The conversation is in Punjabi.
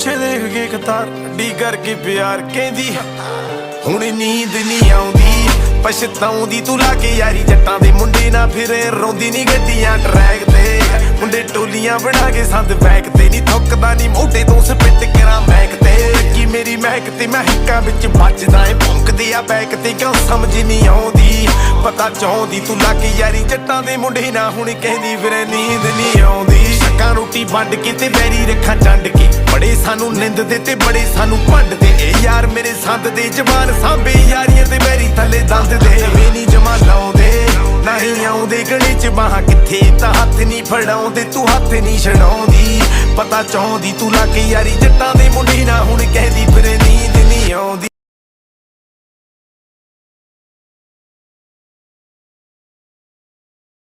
ਪਿੱਛੇ ਦੇਖ ਕੇ ਕਤਾਰ ਡੀ ਕਰਕੇ ਪਿਆਰ ਕਹਿੰਦੀ, ਹੁਣ ਨੀਂਦ ਨਹੀਂ ਆਉਂਦੀ। ਪਛਤਾਉਂਦੀ ਤੂੰ ਲਾ ਕੇ ਯਾਰੀ, ਜੱਟਾਂ ਦੇ ਮੁੰਡੇ ਨਾ ਫਿਰੇ। ਰੋਂਦੀ ਨਹੀਂ ਗੱਡੀਆਂ ਟਰੈਕ ਤੇ। ਮੁੰਡੇ ਟੋਲੀਆਂ ਬਣਾ ਕੇ ਸੰਦ ਬੈਕ ਤੇ। ਨਹੀਂ ਥੁੱਕਦਾ ਨਹੀਂ ਮੋਢੇ ਤੋਂ ਸਪਿੱਟ ਕਰਾਂ ਬੈਕ ਤੇ। ਕੀ ਮੇਰੀ ਮਹਿਕ ਤੇ ਮੈਂ ਹਿੱਕਾਂ ਵਿੱਚ ਵੱਜਦਾ ਏ। ਭੌਂਕਦੇ ਆ ਬੈਕ ਤੇ ਕਿਉਂ ਸਮਝ ਨਹੀਂ ਆਉਂਦੀ? ਪਤਾ ਚਾਹੁੰਦੀ ਤੂੰ ਲਾ ਕੇ ਯਾਰੀ, ਜੱਟਾਂ ਦੇ ਮੁੰਡੇ ਨਾ ਹੁਣ ਕਹਿੰਦੀ, ਫਿਰੇ ਨੀਂਦ ਨਹੀਂ ਵੰਡ ਕੇ ਤੇ ਵੈਰੀ ਰੱਖਾਂ ਚੰਡ ਕੇ। ਬੜੇ ਸਾਨੂੰ ਨਿੰਦਦੇ ਤੇ ਬੜੇ ਸਾਨੂੰ ਭੰਡਦੇ ਇਹ ਯਾਰ ਮੇਰੇ ਸੰਦ ਦੇ ਜਵਾਨ ਸਾਂਭੇ, ਯਾਰੀਆਂ ਤੇ ਵੈਰੀ ਥੱਲੇ ਦੰਦ ਦੇ। ਵੇ ਜਮਾ ਲਾਉਂਦੇ ਨਹੀਂ ਆਉਂਦੇ ਗਲੇ ਚ। ਬਾਹਾਂ ਕਿੱਥੇ, ਤਾਂ ਹੱਥ ਨਹੀਂ ਫੜਾਉਂਦੇ, ਤੂੰ ਹੱਥ ਨਹੀਂ ਛਡਾਉਂਦੀ। ਪਤਾ ਚਾਹੁੰਦੀ ਤੂੰ ਲਾ ਕੇ ਯਾਰੀ ਜੱਟਾਂ ਦੇ ਮੁੰਡੇ ਨਾ ਹੁਣ ਕਹਿੰਦੀ ਫਿਰ